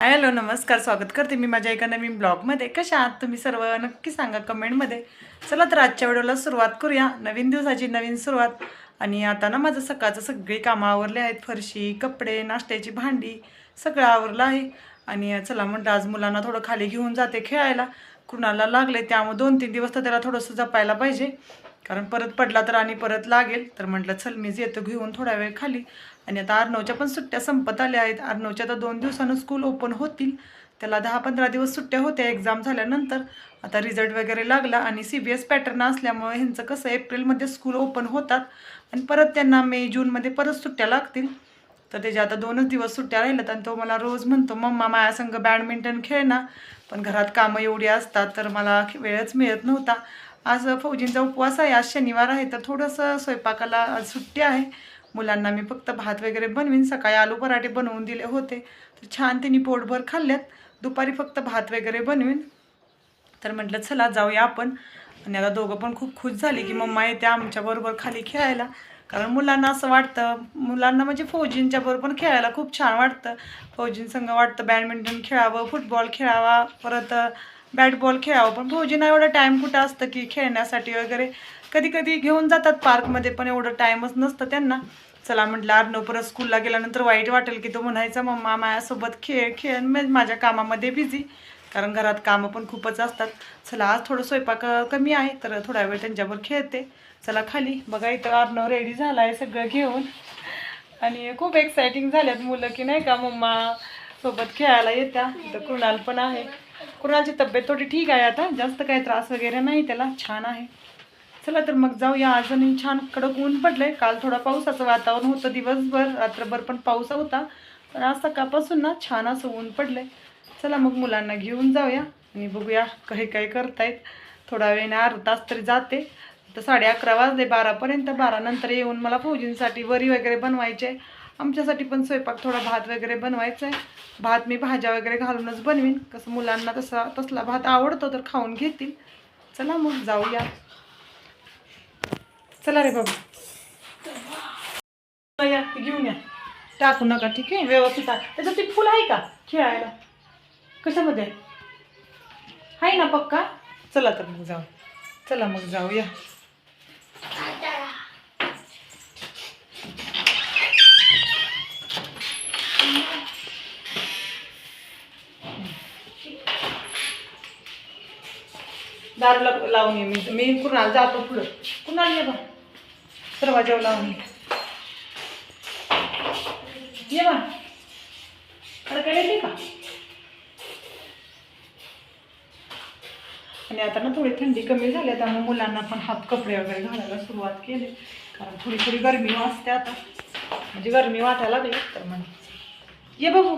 Hello नमस्कार स्वागत करते मी माझ्या एका नवीन ब्लॉगमध्ये. कशा आहात तुम्ही सर्व? नक्की सांगा कमेंटमध्ये. चला तर आजच्या व्हिडिओला सुरुवात करूया. नवीन दिवसाची नवीन सुरुवात. आणि आता ना माझं सकाळचं सगळी कामं आवरले आहेत. फरशी कपडे नाश्त्याची भांडी सगळं आवरलं आहे. आणि चला म्हणलं आज मुलांना थोडं खाली घेऊन जाते खेळायला. कुणाला लागले त्यामुळे दोन तीन दिवस तर त्याला थोडंसं जपायला पाहिजे. कारण परत पडला तर आणि परत लागेल. तर म्हटलं चल मीच येतो घेऊन थोडा वेळ खाली. आणि आता अर्णवच्या पण सुट्ट्या संपत आल्या आहेत. अर्णवच्या तर दोन दिवसानं स्कूल ओपन होतील. त्याला दहा पंधरा दिवस सुट्ट्या होत्या एक्झाम झाल्यानंतर. आता रिझल्ट वगैरे लागला आणि सी बी एस पॅटर्न असल्यामुळे ह्यांचं कसं एप्रिलमध्ये स्कूल ओपन होतात. आणि परत त्यांना मे जूनमध्ये परत सुट्ट्या लागतील. तर त्याच्या आता दोनच दिवस सुट्ट्या राहिल्यात आणि तो मला रोज म्हणतो मम्मा माया संघ बॅडमिंटन खेळ ना पण घरात कामं एवढी असतात तर मला वेळच मिळत नव्हता. आज फौजींचा उपवास आहे. आज शनिवार आहे तर थोडंसं स्वयंपाकाला सुट्टी आहे. मुलांना मी फक्त भात वगैरे बनवीन सकाळी आलू पराठे बनवून दिले होते. तर छान त्यांनी पोटभर खाल्ल्यात. दुपारी फक्त भात वगैरे बनवीन. तर म्हटलं चला जाऊया आपण. आणि आता दोघं पण खूप खुश झाली की मम्मा येते आमच्याबरोबर खाली खेळायला. कारण मुलांना असं वाटतं मुलांना म्हणजे फौजींच्या बरोबर पण खेळायला खूप छान वाटतं. फौजींसंग वाटतं बॅडमिंटन खेळावं फुटबॉल खेळावा परत बॅट बॉल खेळावं. पण भाऊजींना एवढा टाईम कुठं असतं की खेळण्यासाठी वगैरे? कधी कधी घेऊन जातात पार्कमध्ये पण एवढं टाईमच नसतं त्यांना. चला म्हटलं अर्नव परत स्कूलला गेल्यानंतर वाईट वाटेल की तो म्हणायचा मम्मा माझ्यासोबत खेळ खेळ माझ्या कामामध्ये बिझी कारण घरात कामं पण खूपच असतात. चला आज थोडं स्वयंपाक कमी आहे तर थोडा वेळ त्यांच्यावर खेळते. चला खाली बघा इथं अर्नव रेडी झाला आहे सगळं घेऊन. आणि खूप एक्सायटिंग झाल्यात मुलं की नाही का मम्मा सोबत खेळायला येत्या. इथं कृणाल पण आहे. कृणालची तब्येत थोडी ठीक आहे आता. जास्त काही त्रास वगैरे नाही त्याला छान आहे. चला तर मग जाऊया आजही छान कडक ऊन पडलंय. काल थोडा पावसाचं वातावरण होतं दिवसभर रात्रभर पण पाऊस होता. पण आज सकाळपासून ना छान असं ऊन पडलंय. चला मग मुलांना घेऊन जाऊया आणि बघूया काही काही करतायत. थोडा वेळाने अर्धा तास तरी जाते. तर साडे अकरा वाजले बारापर्यंत बारानंतर येऊन मला फौजींसाठी वरी वगैरे बनवायचे आमच्यासाठी पण स्वयंपाक थोडा भात वगैरे बनवायचा आहे भात मी भाज्या वगैरे घालूनच बनवीन. कसं मुलांना तसा तसला भात आवडतो तर खाऊन घेतील. चला मग जाऊया. चला रे बाबा. या घेऊन या. टाकू नका ठीक आहे? व्यवस्थित टाक. त्याचं ते फुल आहे का खेळायला? कशामध्ये? आहे ना पक्का? चला तर मग जाऊ. चला मग जाऊया. दार लावून ये. मी मी कुणाला जातो पुढं. कुणाला ये बा? दरवाजावर लावून ये. ये बा. अडकायला येते का? आणि आता ना थोडी थंडी कमी झाली आहे, त्यामुळे मुलांना पण हात कपडे वगैरे घालायला सुरुवात केली. कारण थोडी थोडी गरमी वाजते आता. म्हणजे गरमी वाटायला लागली तर म्हणजे ये बाबू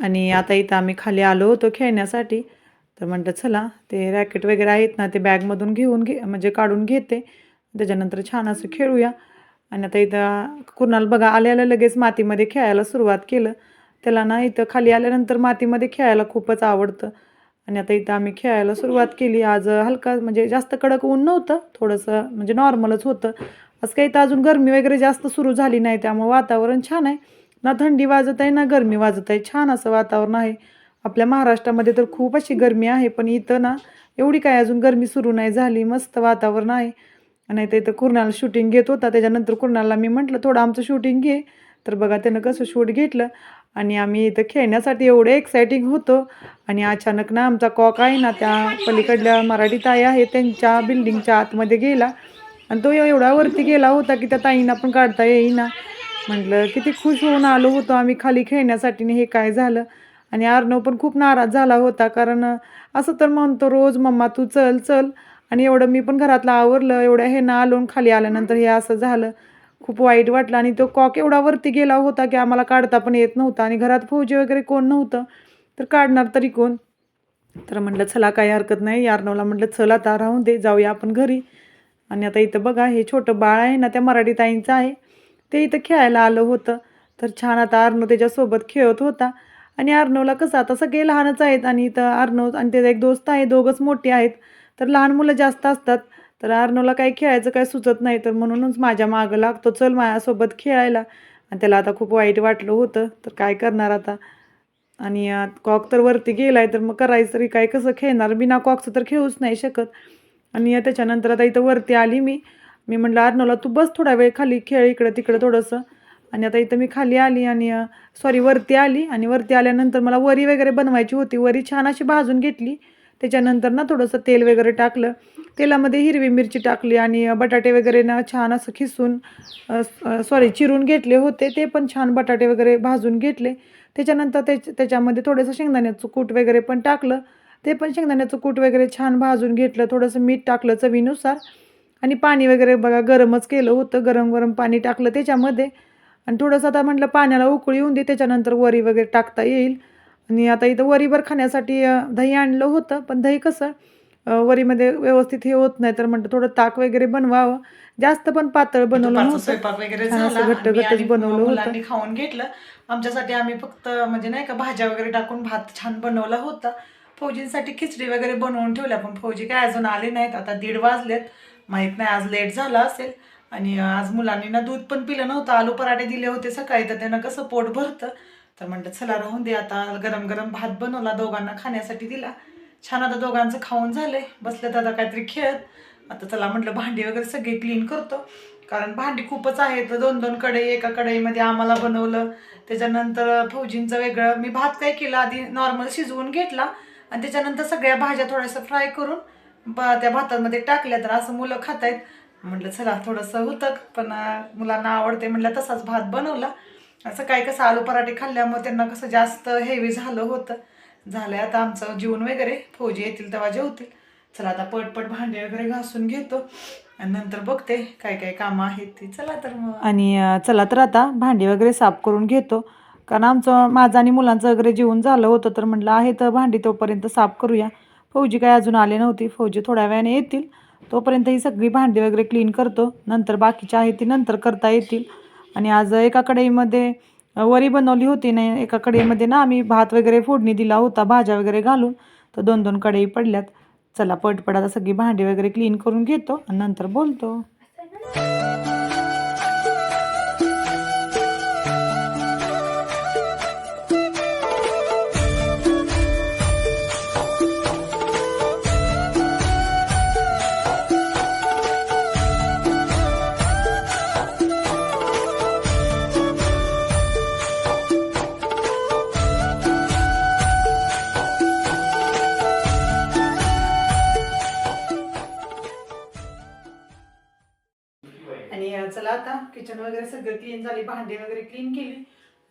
आणि आता इथं आम्ही खाली आलो होतो खेळण्यासाठी. तर म्हटलं चला ते रॅकेट वगैरे आहेत ना ते बॅगमधून घेऊन घे म्हणजे काढून घेते. त्याच्यानंतर छान असं खेळूया. आणि आता इथं कुणाल बघा आल्याला लगेच मातीमध्ये खेळायला सुरुवात केलं. त्याला ना इथं खाली आल्यानंतर मातीमध्ये खेळायला खूपच आवडतं. आणि आता इथं आम्ही खेळायला सुरुवात केली. आज हलका म्हणजे जास्त कडक ऊन नव्हतं थोडंसं म्हणजे नॉर्मलच होतं. असं काही तर अजून गरमी वगैरे जास्त सुरू झाली नाही त्यामुळे वातावरण छान आहे. ना थंडी वाजत आहे ना गरमी वाजत आहे. छान असं वातावरण आहे. आपल्या महाराष्ट्रामध्ये तर खूप अशी गरमी आहे पण इथं ना एवढी काय अजून गरमी सुरू नाही झाली. मस्त वातावरण आहे. आणि तर इथं कुर्णाला शूटिंग घेत होता. त्याच्यानंतर कुर्णाला मी म्हटलं थोडं आमचं शूटिंग घे. तर बघा त्यानं कसं शूट घेतलं. आणि आम्ही इथं खेळण्यासाठी एवढं एक्सायटिंग होतो. आणि अचानक ना आमचा कॉक आहे ना त्या पलीकडल्या मराठी ताई आहे त्यांच्या बिल्डिंगच्या आतमध्ये गेला. आणि तो एवढा वरती गेला होता की त्या ताईंना पण काढता येईना. म्हटलं किती खुश होऊन आलो होतो आम्ही खाली खेळण्यासाठी हे काय झालं? आणि अर्णव पण खूप नाराज झाला होता कारण असं तर म्हणतो रोज मम्मा तू चल चल. आणि एवढं मी पण घरातलं आवरलं एवढं हे ना आलो आणि खाली आल्यानंतर हे असं झालं. खूप वाईट वाटलं आणि तो कॉक एवढा वरती गेला होता की आम्हाला काढता पण येत नव्हता आणि घरात फौजी वगैरे कोण नव्हतं तर काढणार तरी कोण? तर म्हटलं चला काही हरकत नाही. यार्नवला म्हटलं चल आता राहून दे जाऊया आपण घरी. आणि आता इथं बघा हे छोटं बाळ आहे ना त्या मराठी ताईंचं आहे. ते इथं खेळायला आलं होतं. तर छान आता अर्णव त्याच्यासोबत खेळत होता. आणि अर्णवला कसं आता सगळे लहानच आहेत आणि इथं अर्णव आणि त्याचा एक दोस्त आहे दोघंच मोठे आहेत. तर लहान मुलं जास्त असतात. तर अर्नोला काही खेळायचं काय सुचत नाही. तर म्हणूनच माझ्या मागं लागतो चल माझ्यासोबत खेळायला. आणि त्याला आता खूप वाईट वाटलं होतं. तर काय करणार आता? आणि कॉक तर वरती गेला आहे तर मग करायचं तरी काय? कसं खेळणार? बिना कॉकचं तर खेळूच नाही शकत. आणि त्याच्यानंतर आता इथं वरती आली मी. मी म्हटलं अर्नवला तू बस थोडा वेळ खाली खेळ इकडं तिकडं थोडंसं. आणि आता इथं मी खाली आली आणि सॉरी वरती आली आणि वरती आल्यानंतर मला वरी वगैरे बनवायची होती. वरी छान अशी भाजून घेतली. त्याच्यानंतर ना थोडंसं तेल वगैरे टाकलं. तेलामध्ये हिरवी मिरची टाकली आणि बटाटे वगैरे ना छान असं खिसून सॉरी चिरून घेतले होते. ते पण छान बटाटे वगैरे भाजून घेतले. त्याच्यानंतर ते त्याच्यामध्ये थोडंसं शेंगदाण्याचं कूट वगैरे पण टाकलं. ते पण शेंगदाण्याचं कूट वगैरे छान भाजून घेतलं. थोडंसं मीठ टाकलं चवीनुसार. आणि पाणी वगैरे बघा गरमच केलं होतं. गरम गरम पाणी टाकलं त्याच्यामध्ये. आणि थोडंसं आता म्हटलं पाण्याला उकळी येऊन दे त्याच्यानंतर वरी वगैरे टाकता येईल. आणि आता इथं वरीभर खाण्यासाठी दही आणलं होतं पण दही कसं वरीमध्ये व्यवस्थित हे होत नाही तर म्हटलं थोडं ताक वगैरे बनवावं. जास्त पण पातळ बनवलं झाला. घट्ट घट्टच बनवलं होतं. खाऊन घेतलं. आमच्यासाठी आम्ही फक्त म्हणजे नाही का भाज्या वगैरे टाकून भात छान बनवला होता. फौजींसाठी खिचडी वगैरे बनवून ठेवल्या पण फौजी काय अजून आले नाहीत. आता दीड वाजलेत. माहीत नाही आज लेट झाला असेल. आणि आज मुलांनी ना दूध पण पिलं नव्हतं आलू पराठे दिले होते सकाळी तर त्यांना कसं पोट भरतं? तर म्हणलं चला राहून दे आता. गरम गरम भात बनवला दोघांना खाण्यासाठी दिला. छान आता दोघांचं खाऊन झालंय. बसलं दादा काहीतरी खेळत. आता चला म्हटलं भांडी वगैरे सगळी क्लीन करतो. कारण भांडी खूपच आहेत. दोन दोन कढई एका कढईमध्ये आम्हाला बनवलं. त्याच्यानंतर फौजींचं वेगळं. मी भात काय केला? आधी नॉर्मल शिजवून घेतला. आणि त्याच्यानंतर सगळ्या भाज्या थोड्याशा फ्राय करून त्या भातामध्ये टाकल्या तर असं मुलं खात आहेत म्हटलं चला थोडंसं होतं पण मुलांना आवडते म्हटलं तसाच भात बनवला. असं काय कसं आलू पराठे खाल्ल्यामुळे त्यांना कसं जास्त हेवी झालं होतं. झालंय आता आमचं जेवण वगैरे. फौजी येतील तेव्हा जेवतील. चला आता पटपट भांडे वगैरे घासून घेतो. आणि नंतर बघते काय काय कामं आहेत ती. चला तर मग. आणि चला तर आता भांडी वगैरे साफ करून घेतो. कारण आमचं माझं आणि मुलांचं वगैरे जेवण झालं होतं तर म्हटलं आहे तर भांडी तोपर्यंत साफ करूया. फौजी काय अजून आले नव्हती. फौजी थोड्या वेळाने येतील. तोपर्यंत ही सगळी भांडी वगैरे क्लीन करतो. नंतर बाकीच्या आहे ती नंतर करता येतील. आणि आज एका कढईमध्ये वरी बनवली होती नाही एका कढईमध्ये ना आम्ही भात वगैरे फोडणी दिला होता भाज्या वगैरे घालून. तर दोन दोन कढई पडल्यात. चला पटपट आता सगळी भांडी वगैरे क्लीन करून घेतो आणि नंतर बोलतो. आणि चला आता किचन वगैरे सगळं क्लीन झाली भांडी वगैरे क्लीन केली.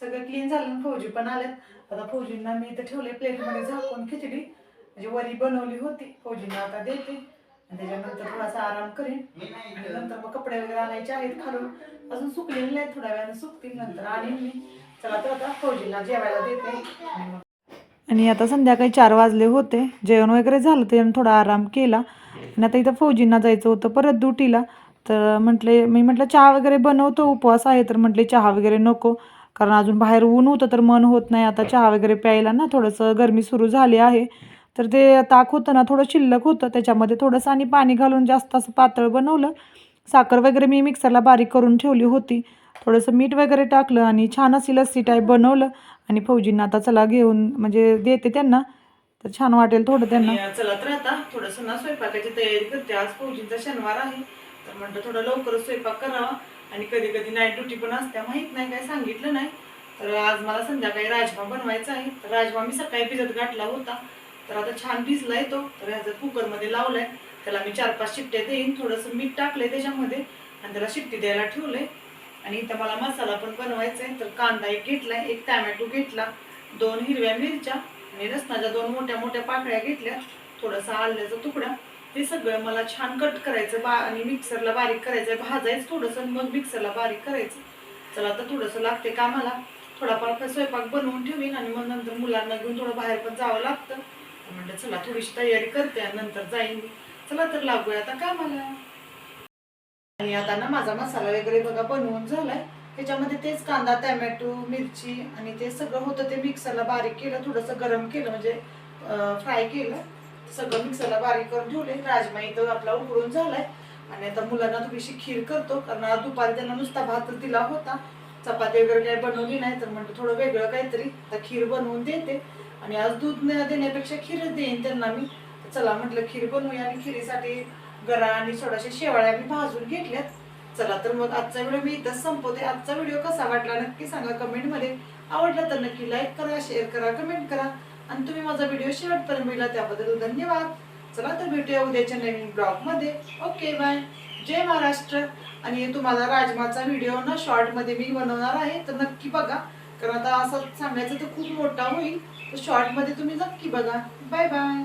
सगळं क्लीन झालं आणि फौजी पण आल्यात. आता फौजींना मी इथं ठेवले प्लेटमध्ये झाकून खिचडी. म्हणजे वरी बनवली होती फौजींना आता देते. आणि त्याच्यानंतर थोडासा आराम करेन. आणि नंतर मग कपडे वगैरे आणायचे आहेत खालून. अजून सुकलेले नाहीत थोड्या वेळाने सुकतील नंतर आणीन मी. चला तर आता फौजींना जेवायला देते. आणि आता संध्याकाळी चार वाजले होते. जेवण वगैरे झालं त्याच्यानं थोडा आराम केला. आणि आता इथं फौजींना जायचं होतं परत ड्युटीला. तर म्हटले मी म्हटलं चहा वगैरे बनवतो उपवास आहे. तर म्हटले चहा वगैरे नको कारण अजून बाहेर ऊन होतं तर मन होत नाही. आता चहा वगैरे प्यायला ना थोडंसं गरमी सुरू झाली आहे. तर ते ताक होतं ना थोडं शिल्लक होतं. त्याच्यामध्ये थोडंसं आणि पाणी घालून जास्त असं पातळ बनवलं. साखर वगैरे मी मिक्सरला बारीक करून ठेवली होती. थोडंसं मीठ वगैरे टाकलं आणि छान अशी लस्सी टाईप बनवलं. आणि फौजींना आता चला घेऊन म्हणजे देते त्यांना. तर छान वाटेल थोडं त्यांना. चला तर आता थोडंसं ना स्वयंपाकाची तयारी करते. आज फौजींचा शनिवार आहे. तर म्हणतो थोडं लवकरच स्वयंपाक करावा. आणि कधी कधी नाईट ड्युटी पण असते माहीत नाही काय सांगितलं नाही. तर आज मला संध्याकाळी राजमा बनवायचा आहे. तर राजमा मी सकाळी भिजत गाठला होता. तर आता छान भिजलाय तो. तर ह्याचं कुकरमध्ये लावलाय. त्याला मी चार पाच शिट्ट्या देईन. थोडंसं मीठ टाकलंय त्याच्यामध्ये. आणि त्याला शिट्टी द्यायला ठेवलंय. आणि इथं मला मसाला पण बनवायचा आहे. तर कांदा एक घेतलाय एक टॅमॅटो घेतला दोन हिरव्या मिरच्या आणि रसनाच्या दोन मोठ्या मोठ्या पाकळ्या घेतल्या. थोडासा आल्याचा तुकडा. ते सगळं मला छान कट करायचं बा आणि मिक्सरला बारीक करायचं भाजायचं थोडंसं मग मिक्सरला बारीक करायचं. चला आता थोडंसं लागते कामाला. थोडाफार स्वयंपाक बनवून ठेवीन आणि मग नंतर मुलांना घेऊन थोडं बाहेर पण जावं लागतं. म्हणलं चला थोडीशी तयारी करते आणि नंतर जाईन मी. चला तर लागूया आता कामाला. आणि आता ना माझा मसाला वगैरे बघा बनवून झालाय. त्याच्यामध्ये तेच कांदा टॅमॅटो मिरची आणि ते सगळं होतं ते मिक्सरला बारीक केलं थोडंसं गरम केलं म्हणजे फ्राय केलं. सगळं मिक्सरला बारीक करून ठेवले राजमा इथं आपला उकडून झालाय. आणि आता मुलांना थोडीशी खीर करतो. कारण आज दुपारी त्यांना नुसता भात दिला होता. चपाती वगैरे काही बनवली नाही तर म्हणतो थोडं वेगळं काहीतरी. आता खीर बनवून देते. आणि आज दूध न देण्यापेक्षा खीरच देईन त्यांना मी. चला म्हटलं खीर बनवूया आणि खिरीसाठी गरा आणि थोड्याशा शेवाळ्या मी भाजून घेतल्यात. चला तर मग आजचा व्हिडिओ मी इथंच संपवते. आजचा व्हिडिओ कसा वाटला नक्की सांगा कमेंटमध्ये. आवडला तर नक्की लाईक करा शेअर करा कमेंट करा. आणि तुम्ही माझा व्हिडिओ शेवटपर्यंत मिळला त्याबद्दल धन्यवाद. चला तर भेटूया उद्याच्या नवीन ब्लॉगमध्ये. Okay bye. जय महाराष्ट्र. आणि तुम्हाला राजमाचा व्हिडिओ ना शॉर्टमध्ये मी बनवणार आहे तर नक्की बघा. कारण आता असं सांगायचं तर खूप मोठा होईल तर शॉर्टमध्ये तुम्ही नक्की बघा. Bye bye.